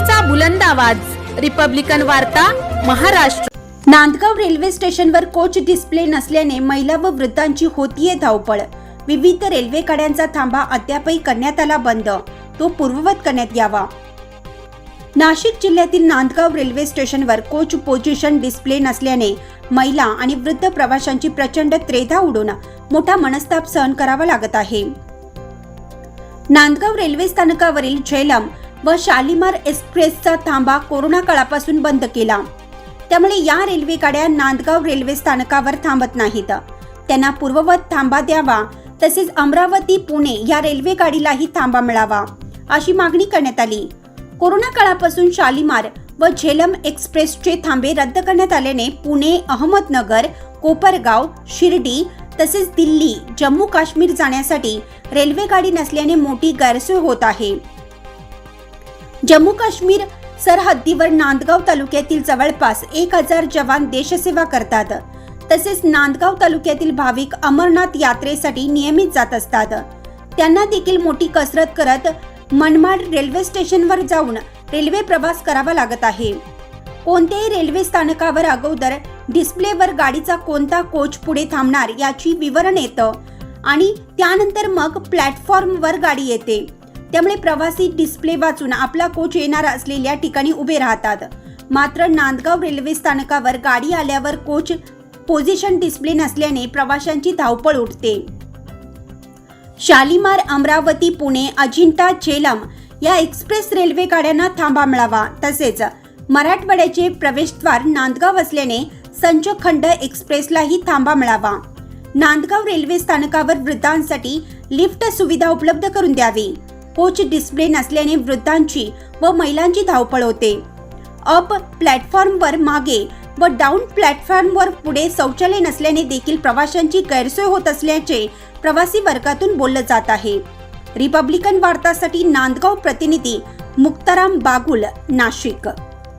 मराठीचा बुलंद आवाज. रिपब्लिकन वार्ता महाराष्ट्र. नांदगाव रेल्वे स्टेशनवर कोच डिस्प्ले नसल्याने महिला व वृद्धांची होतीये धावपळ. विविध रेल्वे गाड्यांचा थांबा अद्यापही करण्यात आला बंद. तो पूर्ववत करण्यात यावा. नाशिक जिल्ह्यातील नांदगाव रेल्वे स्टेशनवर कोच पोझिशन डिस्प्ले नसल्याने महिला आणि वृद्ध प्रवाशांची प्रचंड त्रेधा उडून मोठा मनस्ताप सहन करावा लागत आहे. नांदगाव रेल्वे स्थानकावरील झेलम व शालिमार एक्सप्रेसचा थांबा कोरोना काळापासून बंद केला. त्यामुळे या रेल्वे गाड्या नांदगाव रेल्वे स्थानकावर थांबत नाहीत. त्यांना पूर्ववत थांबा द्यावा तसेच अमरावती पुणे या रेल्वे गाडीलाही थांबा मिळावा अशी मागणी करण्यात आली. कोरोना काळापासून शालिमार व झेलम एक्सप्रेसचे थांबे रद्द करण्यात आल्याने पुणे अहमदनगर कोपरगाव शिर्डी तसेच दिल्ली जम्मू काश्मीर जाण्यासाठी रेल्वे गाडी नसल्याने मोठी गैरसोय होत आहे. जम्मू काश्मीर सरहद्दीवर नांदगाव तालुक्यातील जवळपास एक हजार जवान देशसेवा करतात. तसेच नांदगाव तालुक्यातील भाविक अमरनाथ यात्रेसाठी नियमित जात असतात. त्यांना देखील मोठी कसरत करत मनमाड रेल्वे स्टेशनवर जाऊन रेल्वे प्रवास करावा लागत आहे. कोणत्याही रेल्वे स्थानकावर अगोदर डिस्प्लेवर गाडीचा कोणता कोच पुढे थांबणार याची विवरण येतं आणि त्यानंतर मग प्लॅटफॉर्मवर गाडी येते. त्यामुळे प्रवासी डिस्प्ले वाचून आपला कोच येणार असलेल्या ठिकाणी उभे राहतात. मात्र नांदगाव रेल्वे स्थानकावर गाडी आल्यावर कोच पोझिशन डिस्प्ले नसल्याने प्रवाशांची धावपळ उठते. शालिमार अमरावती पुणे अजिंठा झेलम या एक्सप्रेस रेल्वे गाड्यांना थांबा मिळावा. तसेच मराठवाड्याचे प्रवेशद्वार नांदगाव असल्याने संचखंड एक्सप्रेसलाही थांबा मिळावा. नांदगाव रेल्वे स्थानकावर वृद्धांसाठी लिफ्ट सुविधा उपलब्ध करून द्यावी. कोच डिस्प्ले नसल्याने वृद्धांची व महिलांची धावपळ होते. अप प्लॅटफॉर्मवर मागे व डाऊन प्लॅटफॉर्मवर पुढे शौचालय नसल्याने देखील प्रवाशांची गैरसोय होत असल्याचे प्रवासी वर्गातून बोललं जात आहे. रिपब्लिकन वार्तासाठी नांदगाव प्रतिनिधी मुक्ताराम बागुल नाशिक.